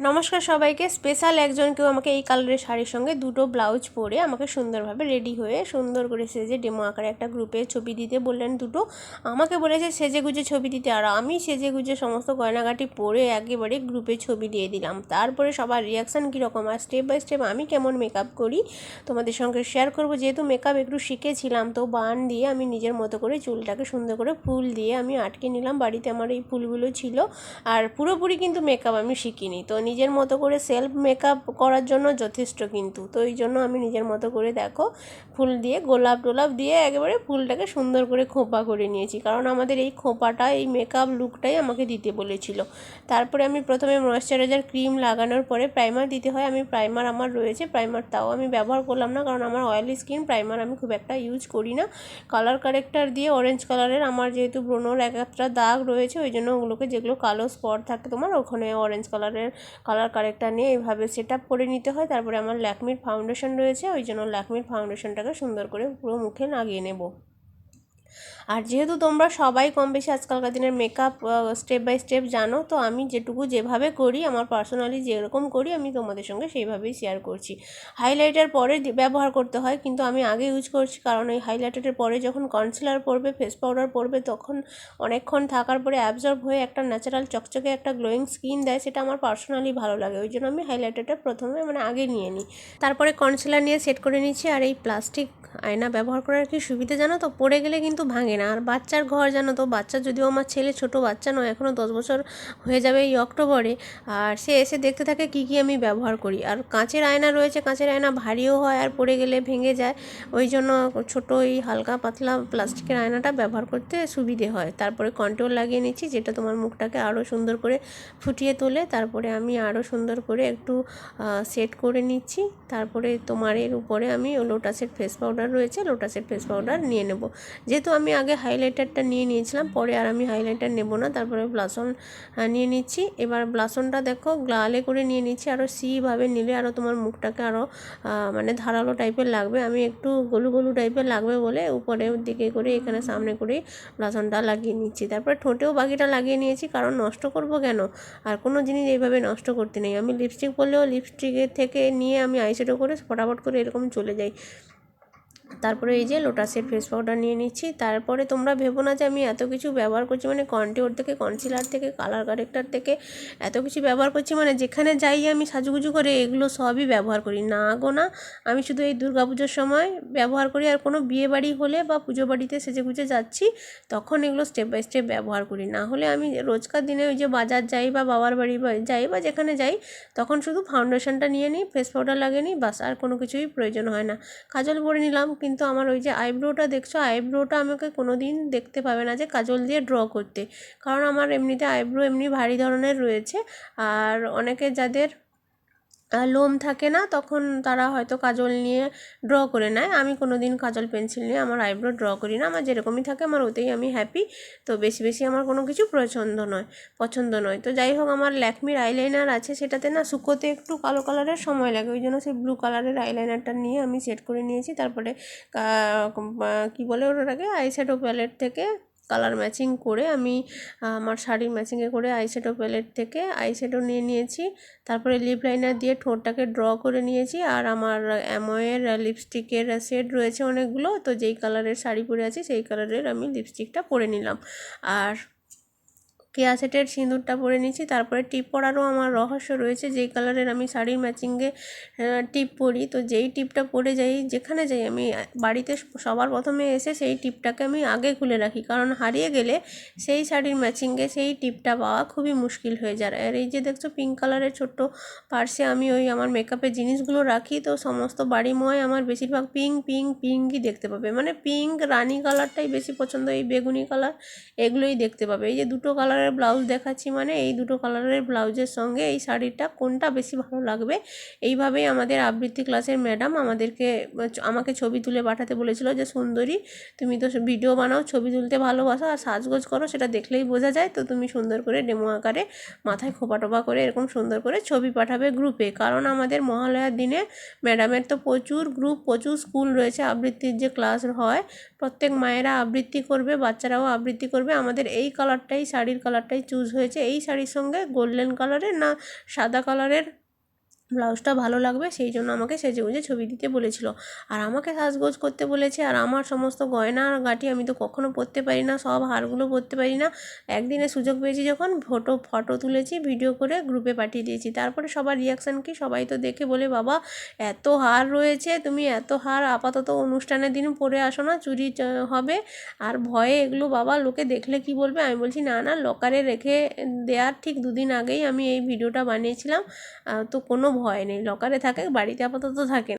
নমস্কার সবাইকে। স্পেশাল একজন কেউ আমাকে এই কালারের শাড়ির সঙ্গে দুটো ব্লাউজ পরে আমাকে সুন্দরভাবে রেডি হয়ে সুন্দর করে সেজে ডেমো আকারে একটা গ্রুপে ছবি দিতে বললেন দুটো। আমাকে বলেছে সেজে গুজে ছবি দিতে আর আমি সেজে গুজে সমস্ত গয়নাগাটি পরে একেবারে গ্রুপে ছবি দিয়ে দিলাম। তারপরে সবার রিয়াকশান কীরকম আর স্টেপ বাই স্টেপ আমি কেমন মেকআপ করি তোমাদের সঙ্গে শেয়ার করব। যেহেতু মেকআপ একটু শিখেছিলাম তো বান দিয়ে আমি নিজের মতো করে চুলটাকে সুন্দর করে ফুল দিয়ে আমি আটকে নিলাম। বাড়িতে আমার এই ফুলগুলো ছিল আর পুরোপুরি কিন্তু মেকআপ আমি শিখিনি। তো নিজের মতো করে সেলফ মেকআপ করার জন্য যথেষ্ট কিন্তু। তো এই জন্য আমি নিজের মতো করে দেখো, ফুল দিয়ে, গোলাপ টোলাপ দিয়ে একেবারে ফুলটাকে সুন্দর করে খোঁপা করে নিয়েছি। কারণ আমাদের এই খোঁপাটা, এই মেকআপ লুকটাই আমাকে দিতে বলেছিল। তারপরে আমি প্রথমে ময়েশ্চারাইজার ক্রিম লাগানোর পরে প্রাইমার দিতে হয়। আমি প্রাইমার আমার রয়েছে প্রাইমার তাও আমি ব্যবহার করলাম না কারণ আমার অয়েলি স্কিন প্রাইমার আমি খুব একটা ইউজ করি না। কালার কারেক্টার দিয়ে অরেঞ্জ কালারের আমার যেহেতু ব্রোনোর এক একটা দাগ রয়েছে, ওই জন্য ওগুলোকে যেগুলো কালো স্পট থাকে তোমার, ওখানে অরেঞ্জ কালারের কালার কারেক্টার নিয়ে এইভাবে সেট আপ করে নিতে হয়। তারপরে আমার ল্যাকমির ফাউন্ডেশন রয়েছে, ওই জন্য ল্যাকমির ফাউন্ডেশনটাকে সুন্দর করে পুরো মুখে লাগিয়ে নেব। আর যেহেতু তোমরা সবাই কম বেশি আজকালকার দিনের মেকআপ স্টেপ বাই স্টেপ জানো, তো আমি যেটুকু যেভাবে করি, আমার পার্সোনালি যেরকম করি, আমি তোমাদের সঙ্গে সেইভাবেই শেয়ার করছি। হাইলাইটার পরে ব্যবহার করতে হয়, কিন্তু আমি আগে ইউজ করছি, কারণ এই হাইলাইটারের পরে যখন কনসিলার পরবে ফেস পাউডার পরবে, তখন অনেকক্ষণ থাকার পরে অ্যাবজর্ব হয়ে একটা ন্যাচারাল চকচকে একটা গ্লোয়িং স্কিন দেয়, সেটা আমার পার্সোনালি ভালো লাগে। ওই জন্য আমি হাইলাইটারটা প্রথমে মানে আগে নিয়ে নিই। তারপরে কনসিলার নিয়ে সেট করে নিচ্ছি, আর এই প্লাস্টিক আয়না ব্যবহার করার কি সুবিধা জানো তো? পড়ে গেলে কিন্তু ভাঙে। না আর বাচ্চার ঘর জানো তো, বাচ্চা যদিও আমার ছেলে ছোট, বাচ্চা নয় এখনও দশ বছর হয়ে যাবে এই অক্টোবরে। আর সে এসে দেখতে থাকে কি কি আমি ব্যবহার করি। আর কাঁচের আয়না রয়েছে, কাঁচের আয়না ভারীও হয় আর পড়ে গেলে ভেঙে যায়। ওই জন্য ছোট এই হালকা পাতলা প্লাস্টিকের আয়নাটা ব্যবহার করতে সুবিধে হয়। তারপরে কন্ট্রোল লাগিয়ে নিচ্ছি, যেটা তোমার মুখটাকে আরও সুন্দর করে ফুটিয়ে তোলে। তারপরে আমি আরও সুন্দর করে একটু সেট করে নিচ্ছি। তারপরে তোমার এর উপরে আমি লোটাসের ফেস পাউডার রয়েছে লোটাসের ফেস পাউডার নিয়ে নেব। যেহেতু আমি আগে হাইলাইটারটা নিয়ে নিয়েছিলাম, পরে আর আমি হাইলাইটার নেব না, তারপরে ব্লাসন নিয়ে নিচ্ছি। এবার ব্লাসনটা দেখো গ্লালে করে নিয়ে নিচ্ছি আরও সিভাবে নিলে আরও তোমার মুখটাকে আরও মানে ধারালো টাইপের লাগবে। আমি একটু গলু গলু টাইপের লাগবে বলে উপরের দিকে করে এখানে সামনে করেই ব্লাসনটা লাগিয়ে নিচ্ছি। তারপরে ঠোঁটেও বাকিটা লাগিয়ে নিয়েছি, কারণ নষ্ট করব কেন? আর কোনো জিনিস এইভাবে নষ্ট করতে নেই। আমি লিপস্টিক পরলেও লিপস্টিকের থেকে নিয়ে আমি আইশ্যাডো করে ফটাফট করে এরকম চলে যাই। তারপরে এই যে লোটাসের ফেস পাউডার নিয়ে নিচ্ছি। তারপরে তোমরা ভেবো না যে আমি এত কিছু ব্যবহার করছি মানে কন্টিওর থেকে কনসিলার থেকে কালার কারেক্টার থেকে এত কিছু ব্যবহার করছি মানে যেখানে যাই আমি সাজুগুজু করে এগুলো সবই ব্যবহার করি। না গো না, আমি শুধু এই পুজোর সময় ব্যবহার করি, আর কোনো বিয়ে বাড়ি হলে বা পুজো বাড়িতে সেজে গুজে যাচ্ছি, তখন এগুলো স্টেপ বাই স্টেপ ব্যবহার করি। না হলে আমি রোজকার দিনে ওই যে বাজার যাই বা বাবার বাড়ি যাই বা যেখানে যাই, তখন শুধু ফাউন্ডেশনটা নিয়ে নিই ফেস পাউডার লাগিয়ে নিই, বাস, আর কোনো কিছুই প্রয়োজন হয় না। কাজল পরে নিলাম কিন্তু আমার ওই যে আইব্রোটা দেখছ আইব্রোটা আমাকে কোনো দিন দেখতে পাবে না যে কাজল দিয়ে ড্র করতে। কারণ আমার এমনিতে আইব্রো এমনি ভারী ধরনের রয়েছে। আর অনেকে যাদের লোম থাকে না, তখন তারা হয়তো কাজল নিয়ে ড্র করে নেয়। আমি কোনো দিন কাজল পেন্সিল নিয়ে আমার আইব্রো ড্র করি না, আমার যেরকমই থাকে আমার ওতেই আমি হ্যাপি তো বেশি বেশি আমার কোনো কিছু পছন্দ নয় পছন্দ নয়। তো যাই হোক, আমার ল্যাকমির আইলাইনার আছে সেটাতে না শুকোতে একটু কালো কালারের সময় লাগে, ওই জন্য সেই ব্লু কালারের আইলাইনারটা নিয়ে আমি সেট করে নিয়েছি। তারপরে কী বলে ওটাকে আইশ্যাডো প্যালেট থেকে কালার ম্যাচিং করে আমি আমার শাড়ির ম্যাচিংয়ে করে আইশ্যাডো প্যালেট থেকে আইশ্যাডো নিয়ে নিয়েছি। তারপরে লিপ লাইনার দিয়ে ঠোঁটটাকে ড্র করে নিয়েছি আর আমার অ্যামোয়ের লিপস্টিকের শেড রয়েছে অনেকগুলো। তো যেই কালারের শাড়ি পরে আছি, সেই কালারের আমি লিপস্টিকটা পরে নিলাম। আর কেয়া সেটের সিঁদুরটা পরে নিচ্ছি তারপরে টিপ পরারও আমার রহস্য রয়েছে, যেই কালারের আমি শাড়ির ম্যাচিংয়ে টিপ পরি। তো যেই টিপটা পরে যাই, যেখানে যাই, আমি বাড়িতে সবার প্রথমে এসে সেই টিপটাকে আমি আগে খুলে রাখি। কারণ হারিয়ে গেলে সেই শাড়ির ম্যাচিংয়ে সেই টিপটা পাওয়া খুবই মুশকিল হয়ে যায়। আর এই যে দেখছ পিঙ্ক কালারের ছোট্ট পার্সে আমি ওই আমার মেকআপের জিনিসগুলো রাখি, তো সমস্ত বাড়িময় আমার বেশিরভাগ পিঙ্ক পিঙ্ক পিঙ্কই দেখতে পাবে। মানে পিঙ্ক রানি কালারটাই বেশি পছন্দ, এই বেগুনি কালার এগুলোই দেখতে পাবে। এই যে দুটো কালারের কালারের ব্লাউজ দেখাচ্ছি মানে এই দুটো কালারের ব্লাউজের সঙ্গে এই শাড়িটা কোনটা বেশি ভালো লাগবে? এইভাবেই আমাদের আবৃত্তি ক্লাসের ম্যাডাম আমাদেরকে, আমাকে ছবি তুলে পাঠাতে বলেছিল যে, সুন্দরী, তুমি তো ভিডিও বানাও, ছবি তুলতে ভালোবাসো আর সাজগোজ করো, সেটা দেখলেই বোঝা যায়। তো তুমি সুন্দর করে ডেমো আকারে মাথায় খোপা টোপা করে এরকম সুন্দর করে ছবি পাঠাবে গ্রুপে কারণ আমাদের মহালয়ার দিনে ম্যাডামের তো প্রচুর গ্রুপ প্রচুর স্কুল রয়েছে, আবৃত্তির যে ক্লাস হয়, প্রত্যেক মায়েরা আবৃত্তি করবে, বাচ্চারাও আবৃত্তি করবে। আমাদের এই কালারটাই শাড়ির কালার কালারটাই চুজ হয়েছে। এই শাড়ির সঙ্গে গোল্ডেন কালারের না সাদা কালারের ব্লাউজটা ভালো লাগবে, সেই জন্য আমাকে সেজে গুজে ছবি দিতে বলেছিল। আর আমাকে সাজগোজ করতে বলেছে, আর আমার সমস্ত গয়না আর গাঁটি আমি তো কখনও পরতে পারি না, সব হারগুলো পরতে পারি না। একদিনে সুযোগ পেয়েছি যখন ফটো ফটো তুলেছি ভিডিও করে গ্রুপে পাঠিয়ে দিয়েছি। তারপরে সবার রিয়াকশান কি? সবাই তো দেখে বলে, বাবা, এত হার রয়েছে, তুমি এত হার আপাতত অনুষ্ঠানের দিন পরে আসো না, চুরি হবে। আর ভয়ে এগুলো বাবা, লোকে দেখলে কি বলবে? আমি বলছি, না না লকারে রেখে দেওয়ার ঠিক দুদিন আগেই আমি এই ভিডিওটা বানিয়েছিলাম। তো কোনো ভয় নেই লকারে থাকে বাড়িতে আপাতত থাকে।